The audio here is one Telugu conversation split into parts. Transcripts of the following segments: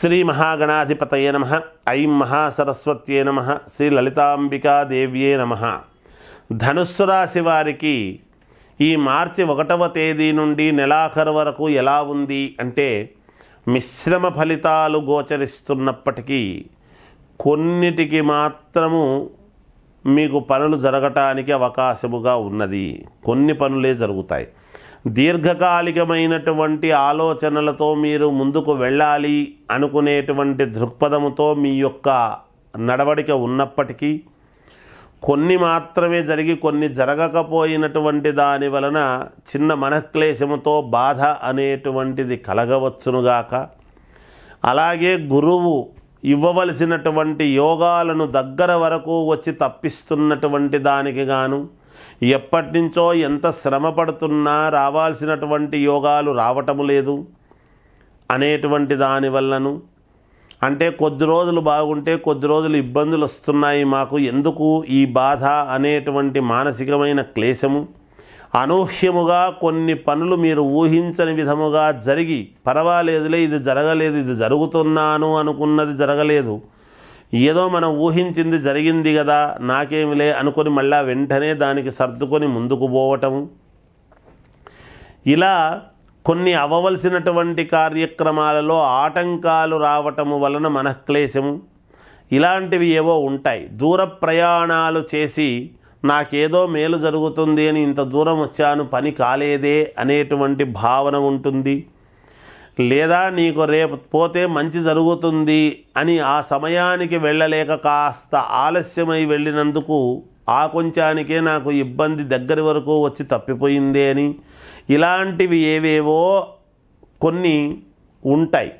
శ్రీ మహాగణాధిపతయ నమ. ఐం మహాసరస్వత్యే నమ. శ్రీ లలితాంబికాదేవ్యే నమ. ధనుస్సు రాశి వారికి ఈ మార్చి ఒకటవ తేదీ నుండి నెలాఖరు వరకు ఎలా ఉంది అంటే మిశ్రమ ఫలితాలు గోచరిస్తున్నప్పటికీ కొన్నిటికి మాత్రము మీకు పనులు జరగటానికి అవకాశముగా ఉన్నది. కొన్ని పనులే జరుగుతాయి. దీర్ఘకాలికమైనటువంటి ఆలోచనలతో మీరు ముందుకు వెళ్ళాలి అనుకునేటువంటి దృక్పథముతో మీ యొక్క నడవడిక ఉన్నప్పటికీ కొన్ని మాత్రమే జరిగి కొన్ని జరగకపోయినటువంటి దాని వలన చిన్న మనక్లేశముతో బాధ అనేటువంటిది కలగవచ్చునుగాక అలాగే గురువు ఇవ్వవలసినటువంటి యోగాలను దగ్గర వరకు వచ్చి తప్పిస్తున్నటువంటి దానికి గాను ఎప్పటి నుంచో ఎంత శ్రమ పడుతున్నా రావాల్సినటువంటి యోగాలు రావటము లేదు. అనేటువంటి దాని వల్లను. అంటే కొద్ది రోజులు బాగుంటే కొద్ది రోజులు ఇబ్బందులు వస్తున్నాయి మాకు. ఎందుకు? ఈ బాధ అనేటువంటి మానసికమైన క్లేశము. అనూహ్యముగా కొన్ని పనులు మీరు ఊహించని విధముగా జరిగి పర్వాలేదులే ఇది జరగలేదు ఇది జరుగుతున్నాను అనుకున్నది జరగలేదు. ఏదో మనం ఊహించింది జరిగింది కదా నాకేమిలే అనుకొని మళ్ళా వెంటనే దానికి సర్దుకొని ముందుకు పోవటము ఇలా కొన్ని అవ్వవలసినటువంటి కార్యక్రమాలలో ఆటంకాలు రావటము వలన మనఃక్లేశము. ఇలాంటివి ఏవో ఉంటాయి. దూర ప్రయాణాలు చేసి నాకేదో మేలు జరుగుతుంది అని ఇంత దూరం వచ్చాను పని కాలేదే అనేటువంటి భావన ఉంటుంది. లేదా నీకు రేపు పోతే మంచి జరుగుతుంది అని ఆ సమయానికి వెళ్ళలేక కాస్త ఆలస్యమై వెళ్ళినందుకు ఆ కొంచానికే నాకు ఇబ్బంది దగ్గర వరకు వచ్చి తప్పిపోయిందే అని. ఇలాంటివి ఏవేవో కొన్ని ఉంటాయి.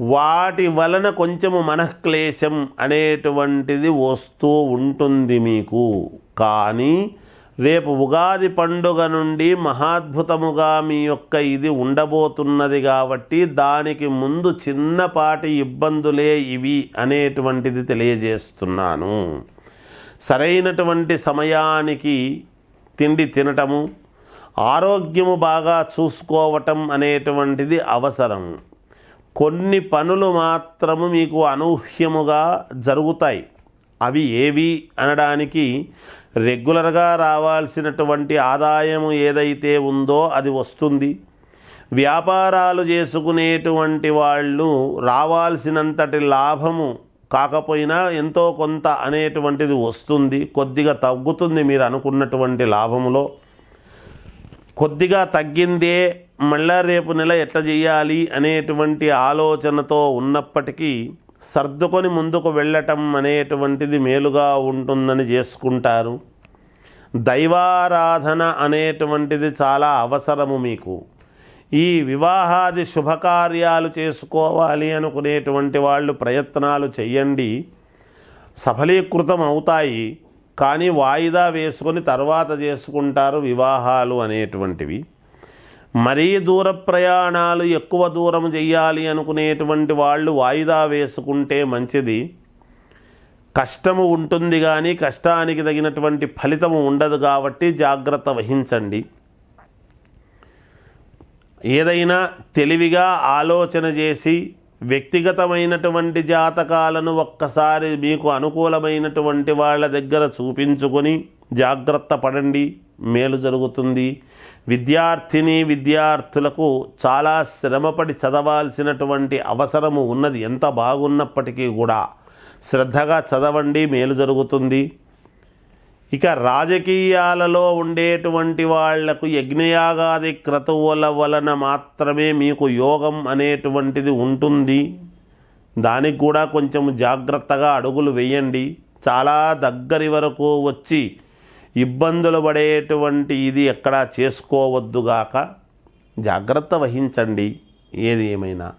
వాటి వలన కొంచెము మనఃక్లేశం అనేటువంటిది వస్తూ ఉంటుంది మీకు. కానీ రేపు ఉగాది పండుగ నుండి మహాద్భుతముగా మీ యొక్క ఇది ఉండబోతున్నది కాబట్టి దానికి ముందు చిన్నపాటి ఇబ్బందులే ఇవి అనేటువంటిది తెలియజేస్తున్నాను. సరైనటువంటి సమయానికి తిండి తినటము ఆరోగ్యము బాగా చూసుకోవటం అనేటువంటిది అవసరం. కొన్ని పనులు మాత్రము మీకు అనూహ్యముగా జరుగుతాయి. అవి ఏవి అనడానికి రెగ్యులర్గా రావాల్సినటువంటి ఆదాయము ఏదైతే ఉందో అది వస్తుంది. వ్యాపారాలు చేసుకునేటువంటి వాళ్ళు రావాల్సినంతటి లాభము కాకపోయినా ఎంతో కొంత అనేటువంటిది వస్తుంది. కొద్దిగా తగ్గుతుంది మీరు అనుకున్నటువంటి లాభములో. కొద్దిగా తగ్గిందే మళ్ళా రేపు నెల ఎట్లా చేయాలి అనేటువంటి ఆలోచనతో ఉన్నప్పటికీ సర్దుకొని ముందుకు వెళ్ళటం అనేటువంటిది మేలుగా ఉంటుందని చేసుకుంటారు. దైవారాధన అనేటువంటిది చాలా అవసరము మీకు. ఈ వివాహాది శుభకార్యాలు చేసుకోవాలి అనుకునేటువంటి వాళ్ళు ప్రయత్నాలు చెయ్యండి. సఫలీకృతం అవుతాయి. కానీ వాయిదా వేసుకొని తర్వాత చేసుకుంటారు వివాహాలు అనేటువంటివి. మరీ దూర ప్రయాణాలు ఎక్కువ దూరం చెయ్యాలి అనుకునేటువంటి వాళ్ళు వాయిదా వేసుకుంటే మంచిది. కష్టము ఉంటుంది కానీ కష్టానికి తగినటువంటి ఫలితము ఉండదు కాబట్టి జాగ్రత్త వహించండి. ఏదైనా తెలివిగా ఆలోచన చేసి వ్యక్తిగతమైనటువంటి జాతకాలను ఒక్కసారి మీకు అనుకూలమైనటువంటి వాళ్ళ దగ్గర చూపించుకొని జాగ్రత్త పడండి మేలు జరుగుతుంది. విద్యార్థిని విద్యార్థులకు చాలా శ్రమపడి చదవాల్సినటువంటి అవసరము ఉన్నది. ఎంత బాగున్నప్పటికీ కూడా శ్రద్ధగా చదవండి మేలు జరుగుతుంది. ఇక రాజకీయాలలో ఉండేటువంటి వాళ్ళకు యజ్ఞయాగాది క్రతువుల వలన మాత్రమే మీకు యోగం అనేటువంటిది ఉంటుంది. దానికి కూడా కొంచెం జాగ్రత్తగా అడుగులు వేయండి. చాలా దగ్గరి వరకు వచ్చి ఇబ్బందులు పడేటువంటి ఇది ఎక్కడా చేసుకోవద్దుగాక జాగ్రత్త వహించండి. ఏది ఏమైనా.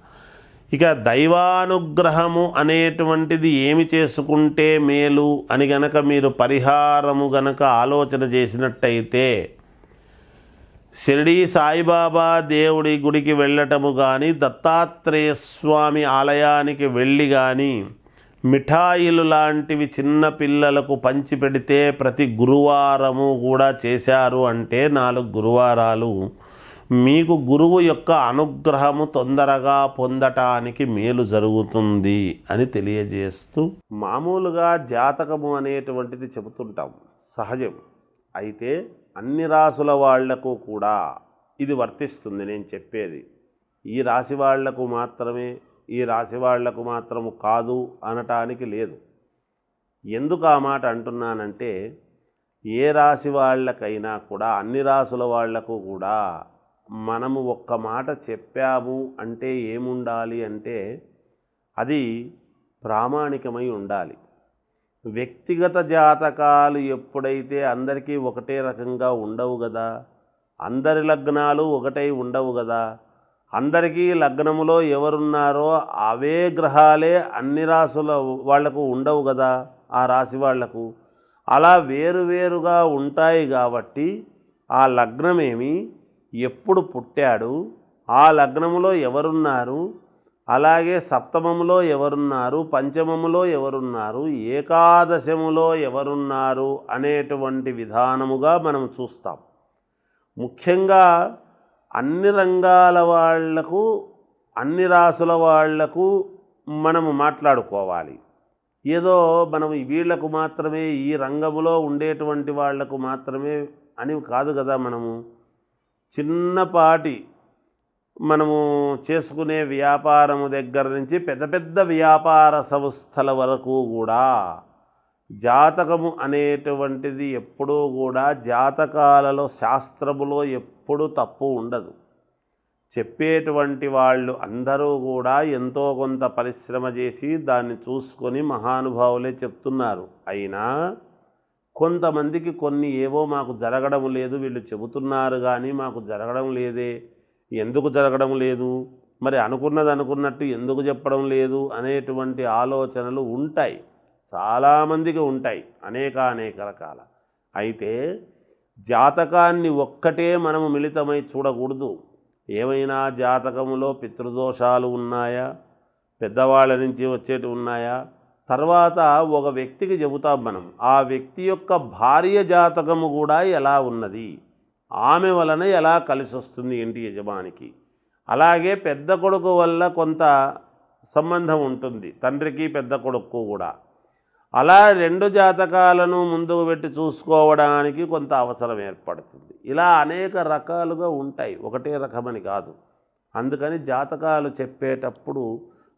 ఇక దైవానుగ్రహము అనేటువంటిది ఏమి చేసుకుంటే మేలు అని గనక మీరు పరిహారము గనక ఆలోచన చేసినట్టయితే షిరిడి సాయిబాబా దేవుడి గుడికి వెళ్ళటము కానీ దత్తాత్రేయ స్వామి ఆలయానికి వెళ్ళి కానీ మిఠాయిలు లాంటివి చిన్న పిల్లలకు పంచిపెడితే ప్రతి గురువారము కూడా చేశారు అంటే నాలుగు గురువారాలు. మీకు గురువు యొక్క అనుగ్రహము తొందరగా పొందటానికి మేలు జరుగుతుంది అని తెలియజేస్తూ మామూలుగా జాతకము అనేటువంటిది చెబుతుంటాం. సహజం. అయితే అన్ని రాసుల వాళ్ళకు కూడా ఇది వర్తిస్తుంది నేను చెప్పేది. ఈ రాశి వాళ్ళకు మాత్రమే ఈ రాశి వాళ్ళకు మాత్రము కాదు అనటానికి లేదు. ఎందుకు ఆ మాట అంటున్నానంటే ఏ రాశి వాళ్ళకైనా కూడా అన్ని రాసుల వాళ్ళకు కూడా మనము ఒక్క మాట చెప్పాము అంటే ఏముండాలి అంటే అది ప్రామాణికమై ఉండాలి. వ్యక్తిగత జాతకాలు ఎప్పుడైతే అందరికీ ఒకటే రకంగా ఉండవు కదా అందరి లగ్నాలు ఒకటై ఉండవు కదా అందరికీ లగ్నములో ఎవరున్నారో అవే గ్రహాలే అన్ని రాసుల వాళ్ళకు ఉండవు కదా ఆ రాశి వాళ్ళకు. అలా వేరువేరుగా ఉంటాయి కాబట్టి ఆ లగ్నమేమి ఎప్పుడు పుట్టాడు ఆ లగ్నములో ఎవరున్నారు అలాగే సప్తమములో ఎవరున్నారు పంచమములో ఎవరున్నారు ఏకాదశములో ఎవరున్నారు అనేటువంటి విధానముగా మనం చూస్తాం. ముఖ్యంగా అన్ని రంగాల వాళ్ళకు అన్ని రాసుల వాళ్ళకు మనము మాట్లాడుకోవాలి. ఏదో మనం వీళ్ళకు మాత్రమే ఈ రంగములో ఉండేటువంటి వాళ్ళకు మాత్రమే అని కాదు కదా మనము. చిన్నపాటి మనము చేసుకునే వ్యాపారము దగ్గర నుంచి పెద్ద పెద్ద వ్యాపార సంస్థల వరకు కూడా జాతకము అనేటువంటిది ఎప్పుడూ కూడా జాతకాలలో శాస్త్రములో ఎప్పుడూ తప్పు ఉండదు. చెప్పేటువంటి వాళ్ళు అందరూ కూడా ఎంతో కొంత పరిశ్రమ చేసి దాన్ని చూసుకొని మహానుభావులే చెప్తున్నారు. అయినా కొంతమందికి కొన్ని ఏవో మాకు జరగడం లేదు వీళ్ళు చెబుతున్నారు కానీ మాకు జరగడం లేదే. ఎందుకు జరగడం లేదు? మరి అనుకున్నది అనుకున్నట్టు ఎందుకు చెప్పడం లేదు అనేటువంటి ఆలోచనలు ఉంటాయి. చాలామందికి ఉంటాయి అనేక అనేక రకాల. అయితే జాతకాన్ని ఒక్కటే మనము మిళితమై చూడకూడదు. ఏమైనా జాతకములో పితృదోషాలు ఉన్నాయా? పెద్దవాళ్ళ నుంచి వచ్చేటి ఉన్నాయా? తర్వాత ఒక వ్యక్తికి చెబుతాం మనం ఆ వ్యక్తి యొక్క భార్య జాతకము కూడా ఎలా ఉన్నది? ఆమె వలన ఎలా కలిసి వస్తుంది ఇంటి యజమానికి? అలాగే పెద్ద కొడుకు వల్ల కొంత సంబంధం ఉంటుంది తండ్రికి పెద్ద కొడుకు కూడా. అలా రెండు జాతకాలను ముందుకు పెట్టి చూసుకోవడానికి కొంత అవసరం ఏర్పడుతుంది. ఇలా అనేక రకాలుగా ఉంటాయి. ఒకటే రకమని కాదు. అందుకని జాతకాలు చెప్పేటప్పుడు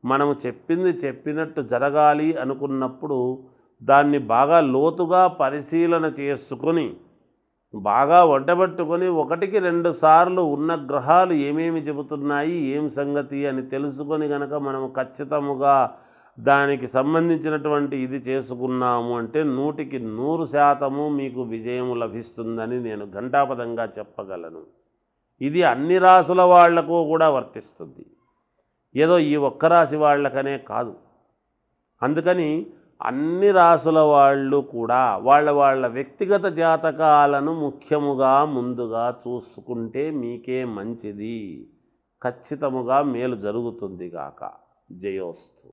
మనము చెప్పింది చెప్పినట్టు జరగాలి అనుకున్నప్పుడు దాన్ని బాగా లోతుగా పరిశీలన చేసుకొని బాగా వంటబట్టుకొని ఒకటికి రెండు సార్లు ఉన్న గ్రహాలు ఏమేమి చెబుతున్నాయి ఏం సంగతి అని తెలుసుకొని గనక మనము ఖచ్చితముగా దానికి సంబంధించినటువంటి ఇది చేసుకున్నాము అంటే నూటికి నూరు శాతము మీకు విజయం లభిస్తుందని నేను ఘంటాపదంగా చెప్పగలను. ఇది అన్ని రాసుల వాళ్ళకు కూడా వర్తిస్తుంది. ఏదో ఈ ఒక్క రాశి వాళ్ళకనే కాదు. అందుకని అన్ని రాసుల వాళ్ళు కూడా వాళ్ళ వాళ్ళ వ్యక్తిగత జాతకాలను ముఖ్యముగా ముందుగా చూసుకుంటే మీకే మంచిది. ఖచ్చితముగా మేలు జరుగుతుంది గాక. జయోస్తు.